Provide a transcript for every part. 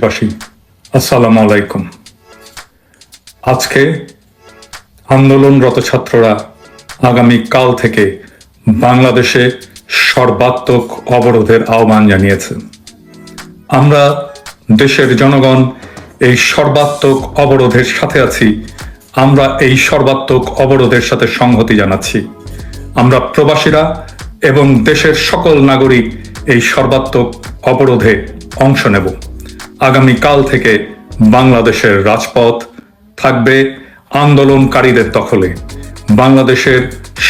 বাসী আসসালামু আলাইকুম। আজকে আন্দোলনরত ছাত্ররা আগামী কাল থেকে বাংলাদেশে সর্বাত্মক অবরোধের আহ্বান জানিয়েছে। আমরা দেশের জনগণ এই সর্বাত্মক অবরোধের সাথে আছি, আমরা এই সর্বাত্মক অবরোধের সাথে সংহতি জানাচ্ছি। আমরা প্রবাসীরা এবং দেশের সকল নাগরিক এই সর্বাত্মক অবরোধে অংশ নেব। আগামী কাল থেকে বাংলাদেশের রাজপথ থাকবে আন্দোলনকারীদের দখলে। বাংলাদেশের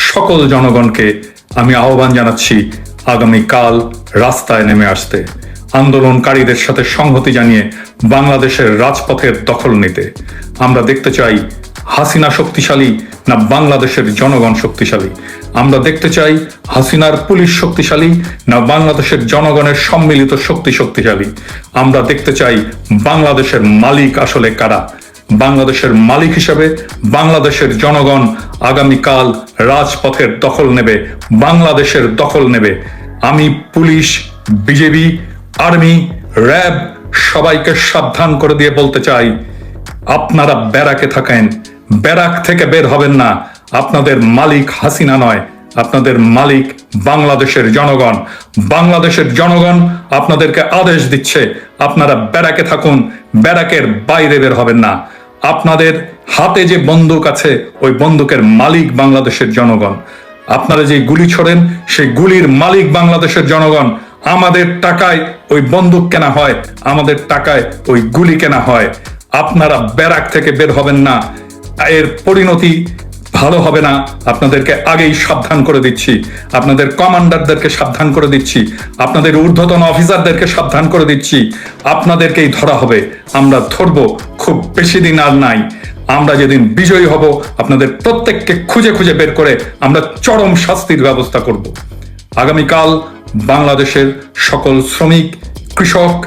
সকল জনগণকে আমি আহ্বান জানাচ্ছি আগামীকাল রাস্তায় নেমে আসতে। আন্দোলনকারীদের সাথে সংহতি জানিয়ে বাংলাদেশের রাজপথের দখল নিতে। আমরা দেখতে চাই হাসিনা শক্তিশালী না বাংলাদেশের জনগণ শক্তিশালী? আমরা দেখতে চাই হাসিনার পুলিশ শক্তিশালী না বাংলাদেশের জনগণের সম্মিলিত শক্তি শক্তিশালী? আমরা দেখতে চাই বাংলাদেশের মালিক আসলে কারা? বাংলাদেশের মালিক হিসেবে বাংলাদেশের জনগণ আগামীকাল রাজপথের দখল নেবে, বাংলাদেশের দখল নেবে। আমি পুলিশ, বিজেপি, আর্মি, র্যাব সবাইকে সাবধান করে দিয়ে বলতে চাই, আপনারা ব্যারাকে থাকেন ব্যারাক থেকে বের হবেন না। আপনাদের মালিক হাসিনা নয়, আপনাদের মালিক বাংলাদেশের জনগণ। বাংলাদেশের জনগণ আপনাদেরকে আদেশ দিচ্ছে, আপনারা ব্যারাকে থাকুন, ব্যারাকের বাইরে বের হবেন না। আপনাদের হাতে যে বন্দুক আছে, ওই বন্দুকের মালিক বাংলাদেশের জনগণ। আপনারা যে গুলি ছোড়েন, সেই গুলির মালিক বাংলাদেশের জনগণ। আমাদের টাকায় ওই বন্দুক কেনা হয়, আমাদের টাকায় ওই গুলি কেনা হয়। আপনারা ব্যারাক থেকে বের হবেন না এর পরিণতি ভালো হবে না। আপনাদেরকে আগেই সাবধান করে দিচ্ছি। আপনাদের কমান্ডারদেরকে সাবধান করে দিচ্ছি। আপনাদের ঊর্ধ্বতন অফিসারদেরকে সাবধান করে দিচ্ছি। আপনাদেরকেই ধরা হবে। আমরা ধরব খুব বেশি দিন আর নাই। আমরা যেদিন বিজয়ী হব, আপনাদের প্রত্যেককে খুঁজে খুঁজে বের করে আমরা চরম শাস্তির ব্যবস্থা করব। আগামীকাল বাংলাদেশের সকল শ্রমিক, কৃষক,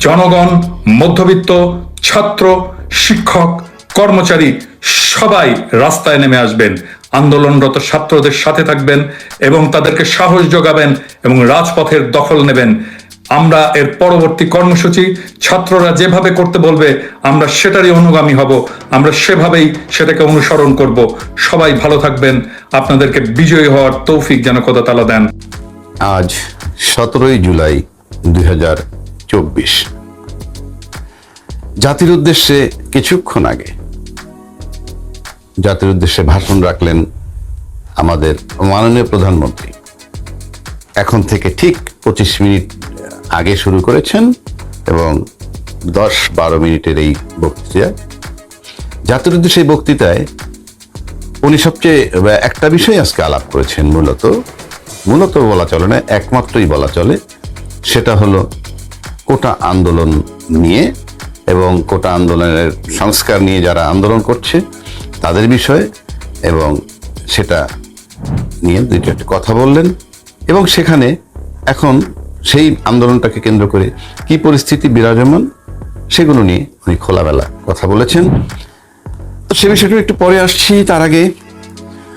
জনগণ, মধ্যবিত্ত, ছাত্র, শিক্ষক কর্মচারী সবাই রাস্তায় নেমে আসবেন। আন্দোলনরত ছাত্রদের সাথে থাকবেন এবং তাদেরকে সাহস যোগাবেন এবং রাজপথের দখল নেবেন। আমরা এর পরবর্তী কর্মসূচি ছাত্ররা যেভাবে করতে বলবে, আমরা সেটারই অনুগামী হব। আমরা সেভাবেই সেটাকে অনুসরণ করব। সবাই ভালো থাকবেন। আপনাদেরকে বিজয়ী হওয়ার তৌফিক যেন কথা তালা দেন। আজ সতেরোই জুলাই দুই হাজার চব্বিশ। জাতির উদ্দেশ্যে কিছুক্ষণ আগে জাতির উদ্দেশ্যে ভাষণ রাখলেন আমাদের মাননীয় প্রধানমন্ত্রী। এখন থেকে ঠিক পঁচিশ মিনিট আগে শুরু করেছেন এবং দশ বারো মিনিটের এই বক্তৃতা। জাতির উদ্দেশ্যে এই বক্তৃতায় উনি সবচেয়ে, একটা বিষয় আজকে আলাপ করেছেন মূলত মূলত বলা চলে না, একমাত্রই বলা চলে, সেটা হলো কোটা আন্দোলন নিয়ে এবং কোটা আন্দোলনের সংস্কার নিয়ে যারা আন্দোলন করছে তাদের বিষয়ে এবং সেটা নিয়ে দুইটা একটা কথা বললেন। এবং সেখানে এখন সেই আন্দোলনটাকে কেন্দ্র করে কি পরিস্থিতি বিরাজমান সেগুলো নিয়ে উনি খোলাবেলা কথা বলেছেন। তো সে বিষয়টা একটু পরে আসছি তার আগে।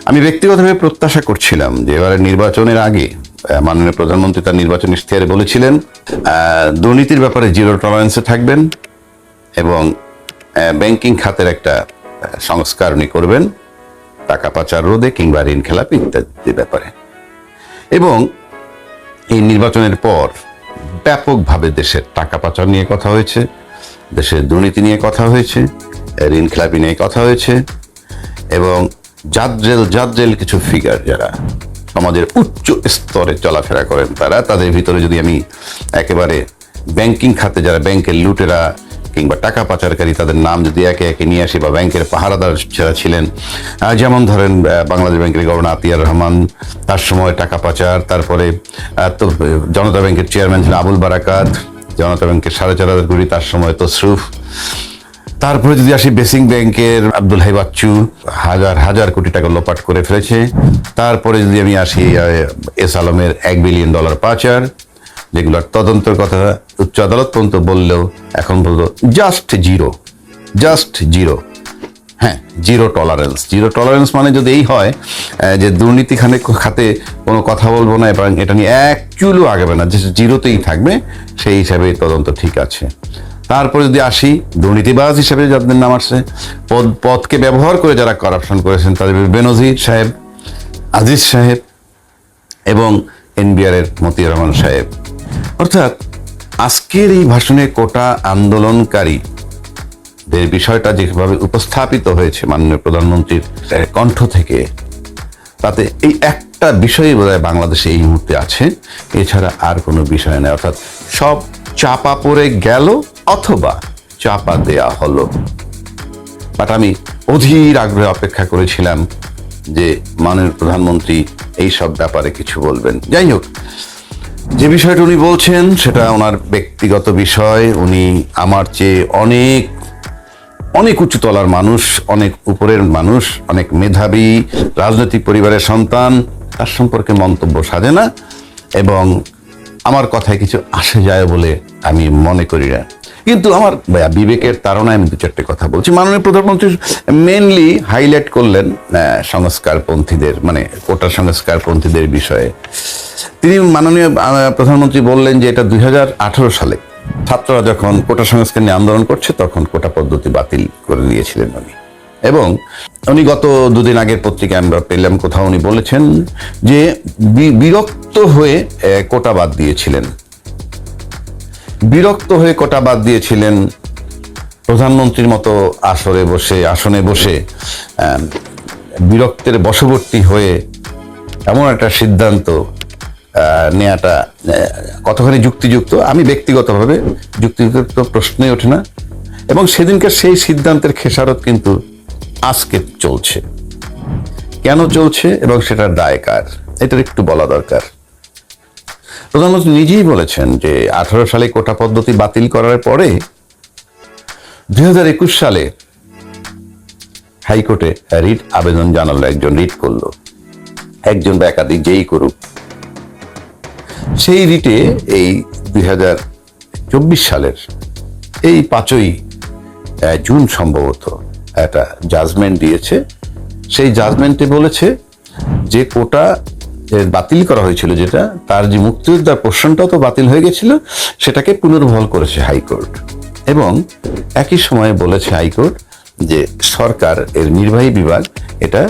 আমি ব্যক্তিগতভাবে প্রত্যাশা করছিলাম যে এবারে নির্বাচনের আগে মাননীয় প্রধানমন্ত্রী তার নির্বাচন ইশতেহারে বলেছিলেন দুর্নীতির ব্যাপারে জিরো টলারেন্সে থাকবেন এবং ব্যাংকিং খাতের একটা সংস্কার উনি করবেন, টাকা পাচার রোধে কিংবা ঋণ খেলাপি ইত্যাদি ব্যাপারে। এবং এই নির্বাচনের পর ব্যাপকভাবে দেশের টাকা পাচার নিয়ে কথা হয়েছে, দেশের দুর্নীতি নিয়ে কথা হয়েছে, ঋণ খেলাপি নিয়ে কথা হয়েছে, এবং জাদ্রেল জাদ্রেল কিছু ফিগার যারা সমাজের উচ্চ স্তরে চলাফেরা করেন তারা, তাদের ভিতরে যদি আমি একেবারে ব্যাংকিং খাতে যারা ব্যাংকের লুটেরা কিংবা টাকা পাচারকারী তাদের নাম যদি একে একে নিয়ে আসি বা ব্যাংকের পাহারাদার যারা ছিলেন যেমন ধরেন বাংলাদেশ ব্যাংকের গভর্নর আতিয়ার রহমান, তার সময় টাকা পাচার, তারপরে জনতা ব্যাংকের চেয়ারম্যান ছিলেন আবুল বারাকাত, জনতা ব্যাংকের সাড়ে চার হাজার কোটি তার সময় তসরুফ। তারপরে যদি আসি বেসিং ব্যাংকের, আব্দুল হাই বাচ্চু, হাজার হাজার কোটি টাকা লোপাট করে ফেলেছে। তারপরে যদি আমি আসি এস আলমের এক বিলিয়ন ডলার পাচার যেগুলোর তদন্তের কথা উচ্চ আদালত পর্যন্ত বললেও এখন পর্যন্ত জাস্ট জিরো জাস্ট জিরো হ্যাঁ জিরো টলারেন্স জিরো টলারেন্স মানে যদি এই হয় যে দুর্নীতি খানে খাতে কোনো কথা বলব না, এবং এটা নিয়ে এক চুলও আগাবে না, যে জিরোতেই থাকবে, সেই হিসাবে তদন্ত ঠিক আছে। তারপরে যদি আসি, দুর্নীতিবাজ হিসেবে যাদের নাম আসছে, পদ, পদকে ব্যবহার করে যারা করাপশন করেছেন, তাদের বেনজির সাহেব, আজিজ সাহেব এবং এনবিআর এর মতিউর রহমান সাহেব। অর্থাৎ আজকের এই ভাষণে কোটা আন্দোলনকারী দের বিষয়টা যেভাবে উপস্থাপিত হয়েছে মাননীয় প্রধানমন্ত্রীর কণ্ঠ থেকে, তাতে এই একটা বিষয়ই বোধ বাংলাদেশে এই মুহূর্তে আছে। এছাড়া আর কোনো বিষয় নেই। অর্থাৎ সব চাপা পড়ে গেল অথবা চাপা দেয়া হলো। বাট আমি অধীর আগ্রহে অপেক্ষা করেছিলাম যে মাননীয় প্রধানমন্ত্রী এই সব ব্যাপারে কিছু বলবেন। যাই হোক যে বিষয়টা উনি বলছেন, সেটা ওনার ব্যক্তিগত বিষয়। উনি আমার চেয়ে অনেক অনেক উচ্চতলার মানুষ, অনেক উপরের মানুষ, অনেক মেধাবী, রাজনৈতিক পরিবারের সন্তান। তার সম্পর্কে মন্তব্য সাজে না এবং আমার কথায় কিছু আসে যায় বলে আমি মনে করি না। কিন্তু আমার বিবেকের তারণায় আমি দু চারটে কথা বলছি। মাননীয় প্রধানমন্ত্রী মেনলি হাইলাইট করলেন সংস্কারপন্থীদের মানে কোটা সংস্কারপন্থীদের বিষয়ে। তিনি মাননীয় প্রধানমন্ত্রী বললেন যে এটা দুই হাজার আঠারো সালে ছাত্ররা যখন কোটা সংস্কার নিয়ে আন্দোলন করছে, তখন কোটা পদ্ধতি বাতিল করে দিয়েছিলেন উনি। এবং উনি গত দুদিন আগের পত্রিকায় আমরা পেলাম, কোথাও উনি বলেছেন যে বিরক্ত হয়ে কোটা বাদ দিয়েছিলেন। বিরক্ত হয়ে কটা বাদ দিয়েছিলেন প্রধানমন্ত্রীর মতো আসরে বসে, আসনে বসে বিরক্তের বশবর্তী হয়ে এমন একটা সিদ্ধান্ত নেওয়াটা কতখানি যুক্তিযুক্ত? আমি ব্যক্তিগতভাবে যুক্তিযুক্ত প্রশ্নই ওঠে না। এবং সেদিনকার সেই সিদ্ধান্তের খেসারত কিন্তু আজকে চলছে। কেন চলছে এবং সেটার দায় কার? এটার একটু বলা দরকার। প্রধানমন্ত্রী নিজেই বলেছেন যে আঠারো সালে কোটা পদ্ধতি বাতিল করার পরে দুই সালে হাইকোর্টে রিট আবেদন জানালো একজন রিট করল। একজন বা একাধিক যেই করুক। সেই রিটে এই দুই সালের এই পাঁচই জুন সম্ভবত একটা জাজমেন্ট দিয়েছে। সেই জাজমেন্টে বলেছে যে কোটা এ, বাতিল করা হয়েছিল যেটা তার যে মুক্তিযোদ্ধার পোর্শনটাও তো বাতিল হয়ে গেছিল সেটাকে পুনর্বহাল করেছে হাইকোর্ট। এবং একই সময়ে বলেছে হাইকোর্ট যে সরকার এর নির্বাহী বিভাগ এটা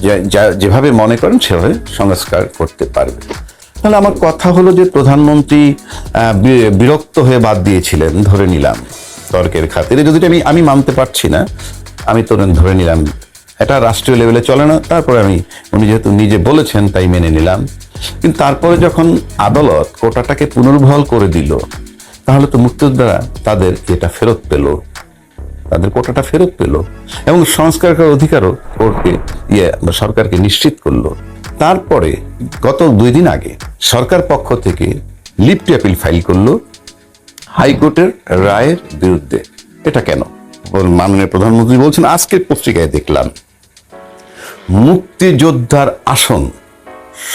যা- যা- যেভাবে মনে করেন সেভাবে সংস্কার করতে পারবে। তাহলে আমার কথা হলো যে প্রধানমন্ত্রী বিরক্ত হয়ে বাদ দিয়েছিলেন ধরে নিলাম। তর্কের খাতিরে যদি আমি আমি মানতে পারছি না আমি তো ধরে নিলাম এটা রাষ্ট্রীয় লেভেলে চলে না, তারপরে আমি, উনি যেহেতু নিজে বলেছেন, তাই মেনে নিলাম। কিন্তু তারপরে যখন আদালত কোটাটাকে পুনর্বহাল করে দিল, তাহলে তো মুক্তিযোদ্ধারা তাদের এটা ফেরত পেল। তাদের কোটাটা ফেরত পেল। এবং সংস্কার করার অধিকারও কোর্টকে ইয়ে সরকারকে নিশ্চিত করল। তারপরে গত দুই দিন আগে সরকার পক্ষ থেকে লিফট অ্যাপিল ফাইল করল হাইকোর্টের রায়ের বিরুদ্ধে। এটা কেন? মাননীয় প্রধানমন্ত্রী বলছেন, আজকের পত্রিকায় দেখলাম। মুক্তিযোদ্ধার আসন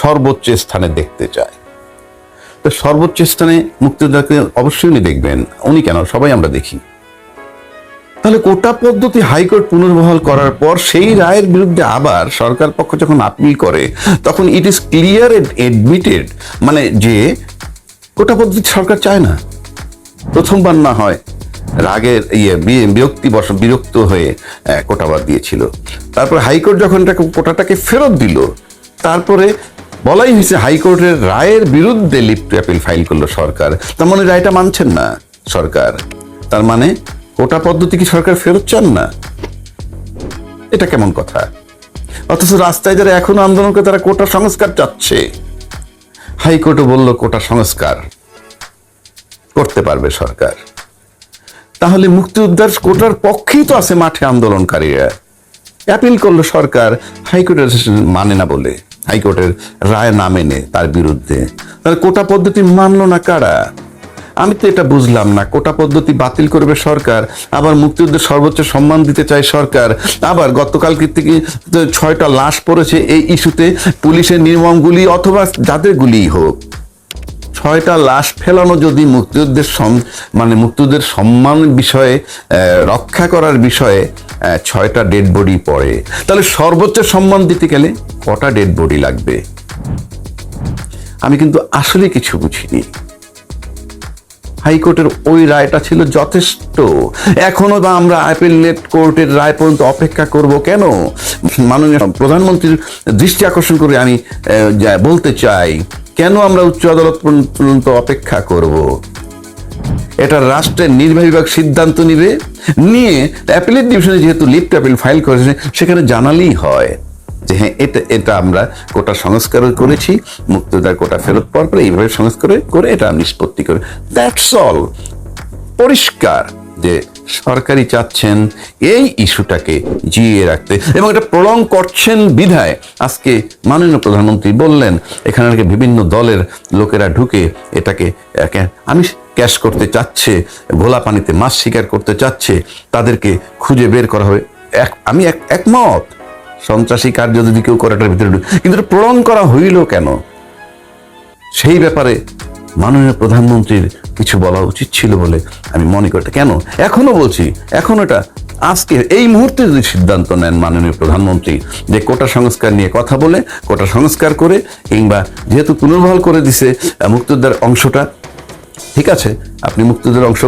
সর্বোচ্চ স্থানে দেখতে চায়। তো সর্বোচ্চ স্থানে মুক্তিযোদ্ধাকে অবশ্যই উনি দেখবেন। উনি কেন? সবাই আমরা দেখি। তাহলে কোটা পদ্ধতি হাইকোর্ট পুনর্বহাল করার পর সেই রায়ের বিরুদ্ধে আবার সরকার পক্ষ যখন আপিল করে, তখন ইট ইজ ক্লিয়ার এডমিটেড মানে যে কোটা পদ্ধতি সরকার চায় না। প্রথমবার না হয়। রাগের ইয়ে বিরক্তি বস বিরক্ত হয়ে আহ, কোটা বাদ দিয়েছিল। তারপর হাইকোর্ট যখন কোটাটাকে ফেরত দিল তারপরে বলাই হয়েছে হাইকোর্টের রায়ের বিরুদ্ধে লিপ্ট অ্যাপিল ফাইল করল সরকার। তার মানে রায়টা মানছেন না সরকার। তার মানে কোটা পদ্ধতি কি সরকার ফেরত চান না? এটা কেমন কথা? অথচ রাস্তায় যারা এখনও আন্দোলন করে তারা কোটা সংস্কার চাচ্ছে। হাইকোর্টও বলল কোটা সংস্কার করতে পারবে সরকার। তাহলে মুক্তিযোদ্ধার কোটার পক্ষেই তো আছে মাঠে আন্দোলনকারীরা। অ্যাপিল করল সরকার, হাইকোর্টের মানে না বলে, হাইকোর্টের রায় না মেনে তার বিরুদ্ধে। তাহলে কোটা পদ্ধতি মানলো না কারা? আমি তো এটা বুঝলাম না, কোটা পদ্ধতি বাতিল করবে সরকার, আবার মুক্তিযুদ্ধের সর্বোচ্চ সম্মান দিতে চায় সরকার, আবার গতকাল থেকে ছয়টা লাশ পড়েছে এই ইস্যুতে পুলিশের নির্মম গুলি অথবা যাদের গুলিই হোক। ছয়টা লাশ ফেলানো যদি মুক্তিযুদ্ধের মানে মুক্তিযুদ্ধের সম্মান বিষয়ে রক্ষা করার বিষয়ে ছয়টা ডেড বডি পড়ে। তাহলে সর্বোচ্চ সম্মান দিতে গেলে কটা ডেড বডি লাগবে? আমি কিন্তু আসলে কিছু বুঝিনি। হাইকোর্টের ওই রায়টা ছিল যথেষ্ট। এখনও বা আমরা আপিলেট কোর্টের রায় পর্যন্ত অপেক্ষা করব কেন? মাননীয় প্রধানমন্ত্রীর দৃষ্টি আকর্ষণ করে আমি বলতে চাই। কেন আমরা উচ্চ আদালত পর্যন্ত অপেক্ষা করব? এটা রাষ্ট্রের নির্বাহী বিভাগ সিদ্ধান্ত নিবে। নিয়ে অ্যাপিলেট ডিভিশনে যেহেতু লিফট অ্যাপিল ফাইল করেছে, সেখানে জানালেই হয় যে হ্যাঁ এটা এটা আমরা কোটা সংস্কার করেছি, মুক্তিদার কোটা ফেরত পাওয়ার পরে এইভাবে সংস্কার করে এটা নিষ্পত্তি করে। দ্যাটস অল পরিষ্কার যে সরকারি চাচ্ছেন এই ইস্যুটাকে জিয়ে রাখতে। এবং এটা প্রলং করছেন বিধায়। আজকে মাননীয় প্রধানমন্ত্রী বললেন এখানে বিভিন্ন দলের লোকেরা ঢুকে এটাকে আমি ক্যাশ করতে চাচ্ছে, ঘোলা পানিতে মাছ শিকার করতে চাচ্ছে, তাদেরকে খুঁজে বের করা হবে। এক, আমি এক, একমত। সন্ত্রাসী কার্য যদি কেউ করে, এটার ভিতরে কিন্তু প্রলং করা হইল কেন? সেই ব্যাপারে মাননীয় প্রধানমন্ত্রীর কিছু বলা উচিত ছিল বলে আমি মনে করি। কেন? এখনও বলছি, এখন এটা আজকে, এই মুহূর্তে যদি সিদ্ধান্ত নেন মাননীয় প্রধানমন্ত্রী যে কোটা সংস্কার নিয়ে কথা বলে, কোটা সংস্কার করে, কিংবা যেহেতু পুনর্বহাল করে দিছে মুক্তিযোদ্ধার অংশটা, ঠিক আছে, আপনি মুক্তিযুদ্ধের অংশ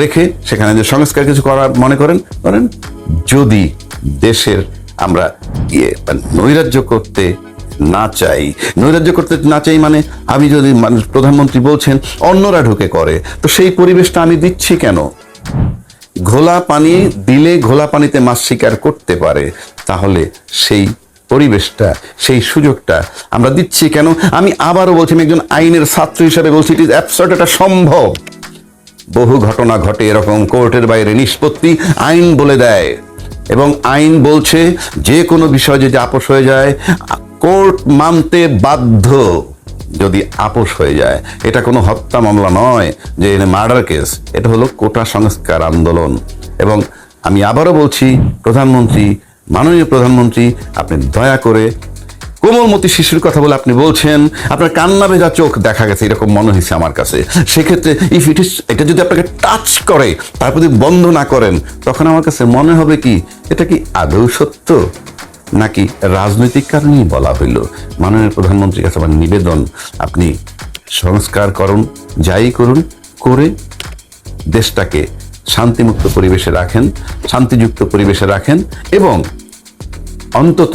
রেখে সেখানে যে সংস্কার কিছু করার মনে করেন করেন যদি দেশের আমরা ইয়ে মানে নৈরাজ্য করতে না চাই। নৈরাজ্য করতে না চাই মানে আমি যদি মানুষ প্রধানমন্ত্রী বলছেন, অন্যরা ঢুকে করে, তো সেই পরিবেশটা আমি দিচ্ছি কেন? ঘোলা পানি দিলে ঘোলা পানিতে মাছ শিকার করতে পারে, তাহলে সেই পরিবেশটা, সেই সুযোগটা আমরা দিচ্ছি কেন? আমি আবারও বলছি, আমি একজন আইনের ছাত্র হিসাবে বলছি ইট ইজ অ্যাবসার্ট এটা সম্ভব। বহু ঘটনা ঘটে এরকম কোর্টের বাইরে নিষ্পত্তি আইন বলে দেয়। এবং আইন বলছে, যে কোনো বিষয় যদি আপোষ হয়ে যায় কোর্ট মানতে বাধ্য যদি আপোষ হয়ে যায়। এটা কোনো হত্যা মামলা নয় যে মার্ডার কেস এটা হলো কোটা সংস্কার আন্দোলন। এবং আমি আবারও বলছি, প্রধানমন্ত্রী, মাননীয় প্রধানমন্ত্রী, আপনি দয়া করে কোমলমতি শিশুর কথা বলে আপনি বলছেন, আপনার কান্না ভেজা চোখ দেখা গেছে, এরকম মনে হয়েছে আমার কাছে। সেক্ষেত্রে ইফ ইট ইস এটা যদি আপনাকে টাচ করে তারপর যদি বন্ধ না করেন, তখন আমার কাছে মনে হবে কি, এটা কি আদৌ সত্য? নাকি রাজনৈতিক কারণেই বলা হইল? মাননীয় প্রধানমন্ত্রীর কাছে আমার নিবেদন, আপনি সংস্কার করুন, যাই করুন, করে দেশটাকে শান্তিমুক্ত পরিবেশে রাখেন, শান্তিযুক্ত পরিবেশে রাখেন এবং অন্তত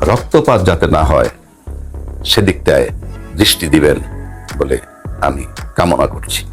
রক্তপাত যাতে না হয়, সেদিকটায় দৃষ্টি দিবেন বলে আমি কামনা করছি।